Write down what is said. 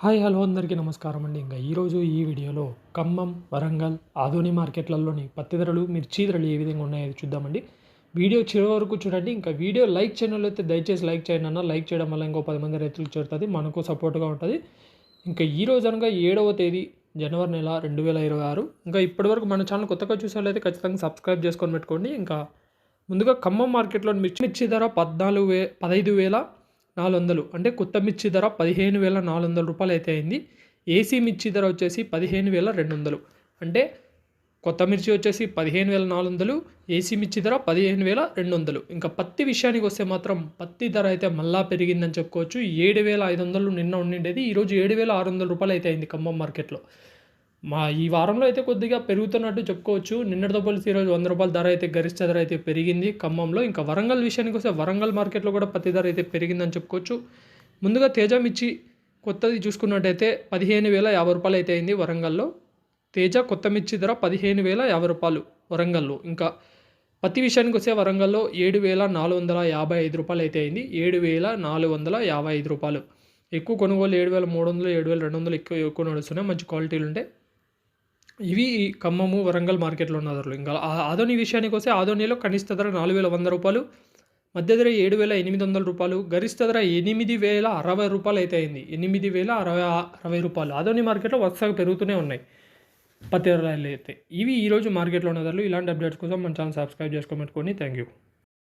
Hi hello అందరికీ నమస్కారం అండి. ఇంకా ఈరోజు ఈ వీడియోలో ఖమ్మం వరంగల్ ఆధోని మార్కెట్లలోని పత్తి ధరలు మిర్చి ధరలు ఏ విధంగా ఉన్నాయో చూద్దామండి. వీడియో చివరి వరకు చూడండి. ఇంకా వీడియో లైక్ చేయడం అయితే దయచేసి లైక్ చేయండి అన్న. లైక్ చేయడం వల్ల ఇంకో పది మంది రైతులకు చేరుతుంది. మనకు సపోర్ట్గా ఉంటుంది. ఇంకా ఈ రోజు అనగా ఏడవ తేదీ జనవరి నెల రెండు వేల ఇరవై ఆరు. ఇంకా ఇప్పటివరకు మన ఛానల్ కొత్తగా చూసేవాళ్ళైతే ఖచ్చితంగా సబ్స్క్రైబ్ చేసుకొని పెట్టుకోండి. ఇంకా ముందుగా ఖమ్మం మార్కెట్లో మిర్చి మిర్చి ధర పద్నాలుగు వే పదహైదు వేల నాలుగు వందలు అంటే కొత్త మిర్చి ధర పదిహేను వేల నాలుగు వందల రూపాయలు అయితే అయింది. ఏసీ మిర్చి ధర వచ్చేసి పదిహేను వేల రెండు వందలు. అంటే కొత్త మిర్చి వచ్చేసి పదిహేను వేల నాలుగు వందలు ఏసీ మిర్చి ధర పదిహేను వేల రెండు వందలు. ఇంకా పత్తి విషయానికి వస్తే మాత్రం పత్తి ధర అయితే మళ్ళా పెరిగిందని చెప్పుకోవచ్చు. ఏడు వేల ఐదు వందలు నిన్న ఉండిండేది. ఈరోజు ఏడు వేల ఆరు వందల రూపాయలు అయితే అయింది ఖమ్మం మార్కెట్లో. మా ఈ వారంలో అయితే కొద్దిగా పెరుగుతున్నట్టు చెప్పుకోవచ్చు. నిన్నటితో పోలిసి ఈరోజు వంద రూపాయల ధర అయితే గరిష్ట ధర అయితే పెరిగింది ఖమ్మంలో. ఇంకా వరంగల్ విషయానికి వస్తే వరంగల్ మార్కెట్లో కూడా పత్తి ధర అయితే పెరిగిందని చెప్పుకోవచ్చు. ముందుగా తేజ మిర్చి కొత్తది చూసుకున్నట్టయితే పదిహేను వేల యాభై రూపాయలు అయితే అయింది వరంగల్లో. తేజ కొత్త మిర్చి ధర పదిహేను వేల యాభై రూపాయలు వరంగల్లో. ఇంకా పత్తి విషయానికి వస్తే వరంగల్లో ఏడు వేల నాలుగు వందల యాభై ఐదు రూపాయలు అయితే అయింది. ఏడు వేల నాలుగు వందల యాభై ఐదు రూపాయలు. ఎక్కువ కొనుగోలు ఏడు వేల మూడు వందలు ఏడు వేల రెండు వందలు ఎక్కువ ఎక్కువ నడుస్తున్నాయి మంచి క్వాలిటీలు ఉంటాయి ఇవి ఖమ్మము వరంగల్ మార్కెట్లో ఉన్న ధరలు. ఇంకా ఆదోని విషయానికి వస్తే ఆదోనిలో కనిష్ట ధర నాలుగు వేల వంద రూపాయలు మధ్య ధర ఏడు వేల ఎనిమిది వందల రూపాయలు గరిష్ట ధర ఎనిమిది వేల అరవై రూపాయలు అయితే అయింది. ఎనిమిది వేల అరవై అరవై రూపాయలు. ఆదోని మార్కెట్లో వరుసగా పెరుగుతూనే ఉన్నాయి పత్తి ధరలు అయితే. ఇవి ఈరోజు మార్కెట్లో ఉన్న ధరలు. ఇలాంటి అప్డేట్స్ కోసం మన ఛానల్ సబ్స్క్రైబ్ చేసుకోమనుకోండి. Thank you.